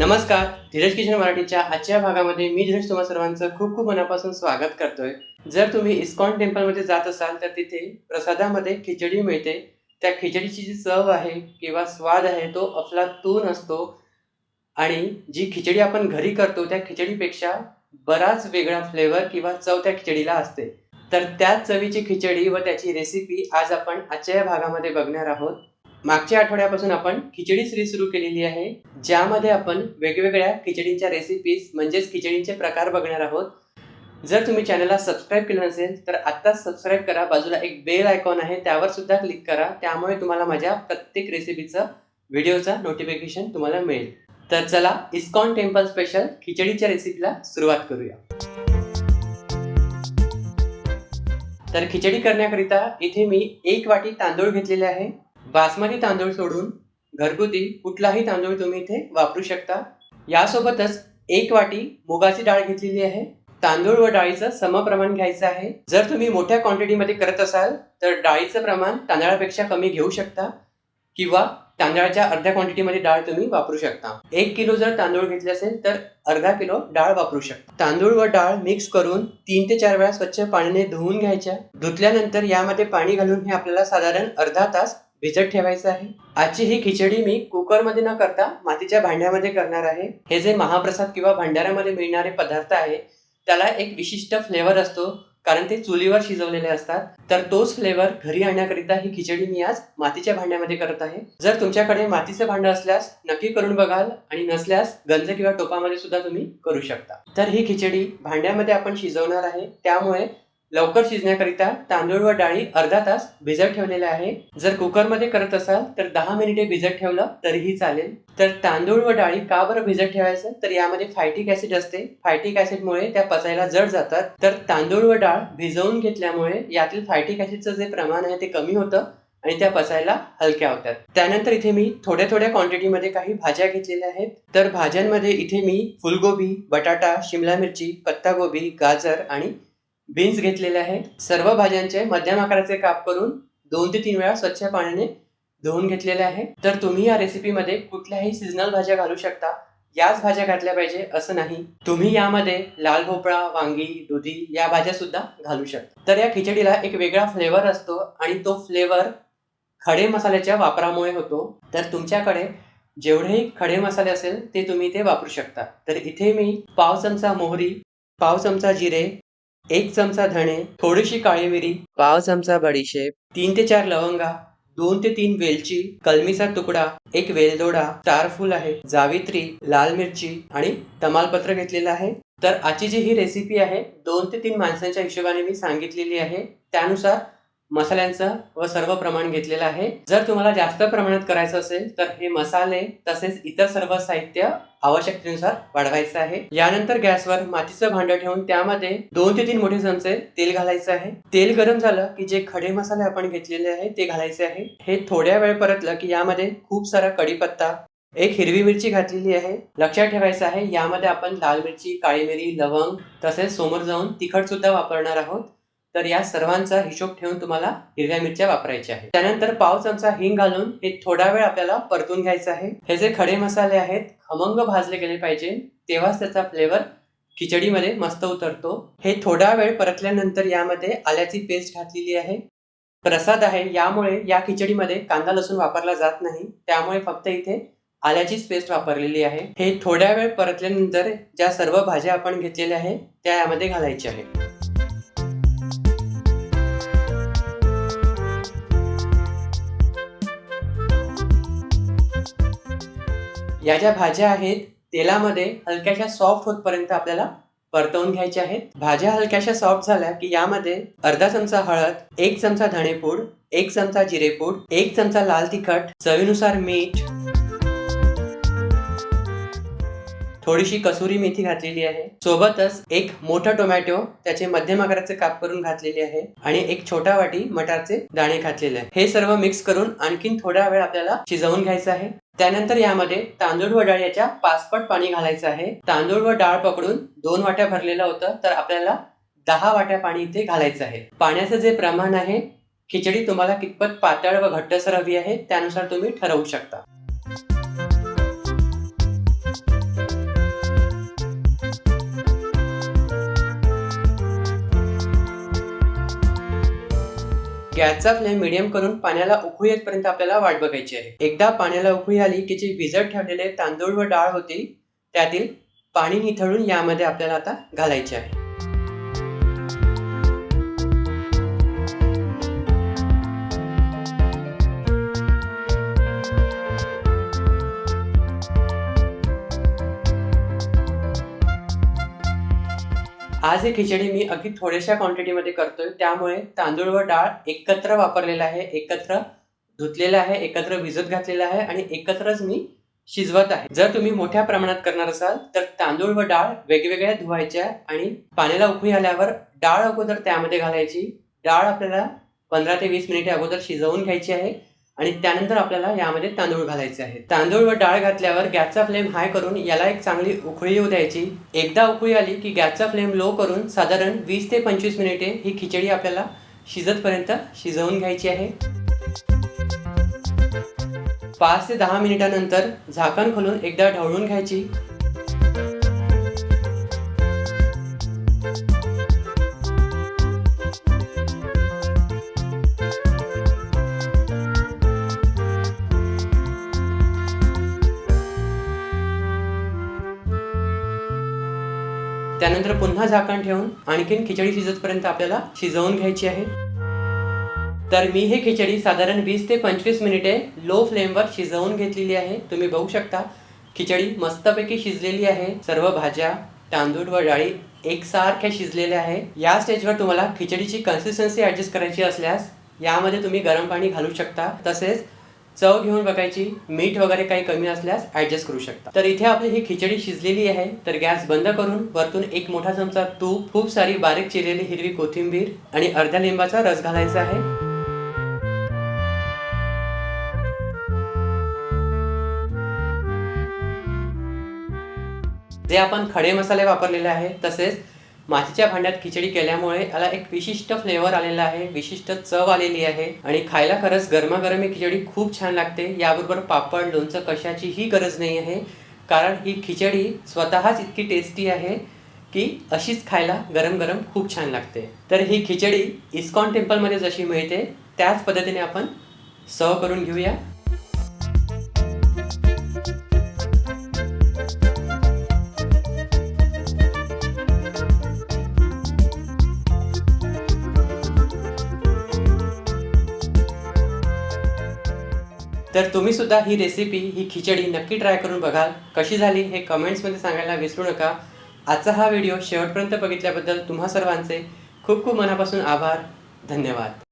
नमस्कार धीरज किचन मराठीच्या आजच्या भागामध्ये मी धीरज तुम्हा सर्वांचं खूप खूप मनापासून स्वागत करतोय. जर तुम्ही इस्कॉन टेम्पलमध्ये जात असाल तर तिथे प्रसादामध्ये खिचडी मिळते. त्या खिचडीची जी चव आहे किंवा स्वाद आहे तो अफलातून असतो. आणि जी खिचडी आपण घरी करतो त्या खिचडीपेक्षा बराच वेगळा फ्लेवर किंवा चव त्या खिचडीला असते. तर त्याच चवीची खिचडी व त्याची रेसिपी आज आपण आजच्या या भागामध्ये बघणार आहोत. मागच्या आठवड्यापासून आपण खिचडी सिरीज सुरू केलेली आहे ज्यामध्ये आपण वेगवेगळ्या खिचडींच्या रेसिपीज म्हणजेच खिचडींचे प्रकार बघणार आहोत. जर तुम्ही चॅनलला सबस्क्राईब केलं नसेल तर आत्ताच सबस्क्राईब करा. बाजूला एक बेल आयकॉन आहे त्यावर सुद्धा क्लिक करा. त्यामुळे तुम्हाला माझ्या प्रत्येक रेसिपीचं व्हिडिओचा नोटिफिकेशन तुम्हाला मिळेल. तर चला इस्कॉन टेम्पल स्पेशल खिचडीच्या रेसिपीला सुरुवात करूया. तर खिचडी करण्याकरिता इथे मी एक वाटी तांदूळ घेतलेले आहे. बासमती तांदूळ सोडून घरगुती कुठलाही तांदूळ तुम्ही इथे वापरू शकता. यासोबतच एक वाटी मुगाची डाळ घेतलेली आहे. तांदूळ व डाळीचं समप्रमाण घ्यायचं आहे. जर तुम्ही मोठ्या क्वांटिटीमध्ये करत असाल तर डाळीचं प्रमाण तांदळापेक्षा कमी घेऊ शकता किंवा तांदळाच्या अर्ध्या क्वांटिटीमध्ये डाळ तुम्ही वापरू शकता. एक किलो जर तांदूळ घेतले असेल तर अर्धा किलो डाळ वापरू शकता. तांदूळ व डाळ मिक्स करून तीन ते चार वेळा स्वच्छ पाण्याने धुवून घ्यायच्या. धुतल्यानंतर यामध्ये पाणी घालून हे आपल्याला साधारण अर्धा तास भिजत ठेवायचं आहे. आजची ही खिचडी मी कुकरमध्ये न करता मातीच्या भांड्यामध्ये करणार आहे. हे जे महाप्रसाद किंवा भांडाऱ्यामध्ये मिळणारे पदार्थ आहे त्याला एक विशिष्ट फ्लेवर असतो कारण ते चुलीवर शिजवलेले असतात. तर तोच फ्लेवर घरी आणण्याकरिता ही खिचडी मी आज मातीच्या भांड्यामध्ये करत आहे. जर तुमच्याकडे मातीचं भांडं असल्यास नक्की करून बघाल आणि नसल्यास गंज किंवा टोपामध्ये सुद्धा तुम्ही करू शकता. तर ही खिचडी भांड्यामध्ये आपण शिजवणार आहे. त्यामुळे लवकर शिजण्याकरिता तांदूळ व डाळी अर्धा तास भिजत ठेवलेले आहे. जर कुकरमध्ये करत असाल तर दहा मिनिटे भिजत ठेवलं तरीही चालेल. तर तांदूळ व डाळी का बरं भिजत ठेवायचं? तर यामध्ये फायटिक ऍसिड असते. फायटिक ऍसिडमुळे त्या पचायला जड जातात. तर तांदूळ व डाळ भिजवून घेतल्यामुळे यातील फायटिक ऍसिडचं जे प्रमाण आहे ते कमी होतं आणि त्या पचायला हलक्या होतात. त्यानंतर इथे मी थोड्या थोड्या क्वांटिटीमध्ये काही भाज्या घेतलेल्या आहेत. तर भाज्यांमध्ये इथे मी फुलगोबी बटाटा शिमला मिरची पत्तागोबी गाजर आणि बीन्स घेतलेले आहे. सर्व भाज्यांचे मध्यम आकाराचे काप करून दोन ते तीन वेळा स्वच्छ पाण्याने धुवून घेतलेले आहे. तर तुम्ही या रेसिपीमध्ये कुठल्याही सिजनल भाज्या घालू शकता. याच भाज्या घातल्या पाहिजे असं नाही. तुम्ही यामध्ये लाल भोपळा वांगी दुधी या भाज्या सुद्धा घालू शकता. तर या खिचडीला एक वेगळा फ्लेवर असतो आणि तो फ्लेवर खडे मसाल्याच्या वापरामुळे होतो. तर तुमच्याकडे जेवढेही खडे मसाले असेल ते तुम्ही ते वापरू शकता. तर इथे मी पाव चमचा मोहरी पाव चमचा जिरे एक चमचा धणे थोडीशी काळी मिरी पाव चमचा बडीशेप तीन ते चार लवंगा दोन ते तीन वेलची कलमीचा तुकडा एक वेलदोडा स्टार आहे जावित्री लाल मिरची आणि तमालपत्र घेतलेलं आहे. तर आजची जी ही रेसिपी आहे दोन ते तीन माणसांच्या हिशोबाने मी सांगितलेली आहे. त्यानुसार मसाल्यांचं व सर्व प्रमाण घेतलेलं आहे. जर तुम्हाला जास्त प्रमाणात करायचं असेल तर हे मसाले तसेच इतर सर्व साहित्य आवश्यकतेनुसार वाढवायचं आहे. यानंतर गॅसवर मातीचं भांडं ठेवून त्यामध्ये दोन ते तीन मोठे चमचे तेल घालायचं आहे. तेल गरम झालं की जे खडे मसाले आपण घेतलेले आहे ते घालायचे आहे. हे थोड्या वेळ परतलं की यामध्ये खूप सारा कढीपत्ता एक हिरवी मिरची घातलेली आहे. लक्षात ठेवायचं आहे यामध्ये आपण लाल मिरची काळी मिरी लवंग तसेच समोर जाऊन तिखट सुद्धा वापरणार आहोत. तर या सर्वांचा हिशोब ठेवून तुम्हाला हिरव्या मिरच्या वापरायच्या आहेत. त्यानंतर पाव चमचा हिंग घालून हे थोडा वेळ आपल्याला परतून घ्यायचं आहे. हे जे खडे मसाले आहेत खमंग भाजले गेले पाहिजे तेव्हाच त्याचा फ्लेवर खिचडीमध्ये मस्त उतरतो. हे थोडा वेळ परतल्यानंतर यामध्ये आल्याची पेस्ट घातलेली आहे. प्रसाद आहे यामुळे या खिचडीमध्ये कांदा लसूण वापरला जात नाही. त्यामुळे फक्त इथे आल्याचीच पेस्ट वापरलेली आहे. हे थोड्या वेळ परतल्यानंतर ज्या सर्व भाज्या आपण घेतलेल्या आहेत त्या यामध्ये घालायच्या आहेत. या ज्या भाज्या आहेत तेलामध्ये हलक्याशा सॉफ्ट होतपर्यंत आपल्याला परतवून घ्यायच्या आहेत. भाज्या हलक्याशा सॉफ्ट झाल्या की यामध्ये अर्धा चमचा हळद एक चमचा धणेपूड एक चमचा जिरेपूड एक चमचा लाल तिखट चवीनुसार मीठ थोडीशी कसुरी मेथी घातलेली आहे. सोबतच एक मोठा टोमॅटो त्याचे मध्यम आकाराचे काप करून घातलेले आहे आणि एक छोटा वाटी मटारचे दाणे घातलेले आहे. हे सर्व मिक्स करून आणखीन थोडा वेळ आपल्याला शिजवून घ्यायचं आहे. त्यानंतर यामध्ये तांदूळ व डाळ याच्या पाचपट पाणी घालायचं आहे. तांदूळ व डाळ पकडून दोन वाट्या भरलेलं होतं तर आपल्याला दहा वाट्या पाणी इथे घालायचं आहे. पाण्याचं जे प्रमाण आहे खिचडी तुम्हाला कितपत पातळ व घट्टसर हवी आहे त्यानुसार तुम्ही ठरवू शकता. गॅसचा फ्लेम मिडियम करून पाण्याला उकळी येतपर्यंत आपल्याला वाट बघायची आहे. एकदा पाण्याला उकळी आली की जे भिजत ठेवलेले तांदूळ व डाळ होती त्यातील पाणी निथळून यामध्ये आपल्याला आता घालायचे आहे. आज ही खिचडी मी अगदी थोड्याशा क्वांटिटीमध्ये करतोय. त्यामुळे तांदूळ व डाळ एकत्र वापरलेला आहे एकत्र धुतलेला आहे एकत्र भिजत घातलेला आहे आणि एकत्रच मी शिजवत आहे. जर तुम्ही मोठ्या प्रमाणात करणार असाल तर तांदूळ व डाळ वेगवेगळ्या धुवायच्या आणि पाण्याला उकळी आल्यावर डाळ अगोदर त्यामध्ये घालायची. डाळ आपल्याला पंधरा ते वीस मिनिटे अगोदर शिजवून घ्यायची आहे. आणि त्यानंतर आपल्याला यामध्ये तांदूळ घालायचे आहे तांदूळ व डाळ घातल्यावर गॅसचा फ्लेम हाय करून याला एक चांगली उकळी येऊ द्यायची. एकदा उकळी आली की गॅसचा फ्लेम लो करून साधारण वीस ते पंचवीस मिनिटे ही खिचडी आपल्याला शिजतपर्यंत शिजवून घ्यायची आहे. पाच ते दहा मिनिटानंतर झाकण खोलून एकदा ढवळून घ्यायची. त्यानंतर पुन्हा झाकण ठेवून आणखीन खिचडी शिजतपर्यंत आपल्याला शिजवून घ्यायची आहे. तर मी हे खिचडी साधारण वीस ते पंचवीस मिनिटे लो फ्लेमवर शिजवून घेतलेली आहे. तुम्ही बघू शकता खिचडी मस्तपैकी शिजलेली आहे. सर्व भाज्या तांदूळ व डाळी एकसारख्या शिजलेल्या आहे. या स्टेजवर तुम्हाला खिचडीची कन्सिस्टन्सी ॲडजस्ट करायची असल्यास यामध्ये तुम्ही गरम पाणी घालू शकता. तसेच चव घेऊन बघायची मीठ वगैरे काही कमी असल्यास ॲडजस्ट करू शकता. तर इथे आपली ही खिचडी शिजलेली आहे. तर गॅस बंद करून वरतून एक मोठा चमचा तूप खूप सारी बारीक चिरलेली हिरवी कोथिंबीर आणि अर्ध्या लिंबाचा रस घालायचा आहे. जे आपण खडे मसाले वापरलेले आहे तसेच मातीच्या भांड्यात खिचडी केल्यामुळे याला एक विशिष्ट फ्लेवर आलेला आहे विशिष्ट चव आलेली आहे आणि खायला खरंच गरमागरम ही खिचडी खूप छान लागते. याबरोबर पापड लोणचं कशाचीही गरज नाही आहे. कारण ही खिचडी स्वतःच इतकी टेस्टी आहे की अशीच खायला गरम गरम खूप छान लागते. तर ही खिचडी इस्कॉन टेम्पलमध्ये जशी मिळते त्याच पद्धतीने आपण सर्व करून घेऊया. तर तुम्ही सुद्धा ही रेसिपी ही खिचडी नक्की ट्राय करून बघाल. कशी झाली हे कमेंट्समध्ये सांगायला विसरू नका. आजचा हा व्हिडिओ शेवटपर्यंत बघितल्याबद्दल तुम्हा सर्वांचे खूप खूप मनापासून आभार. धन्यवाद.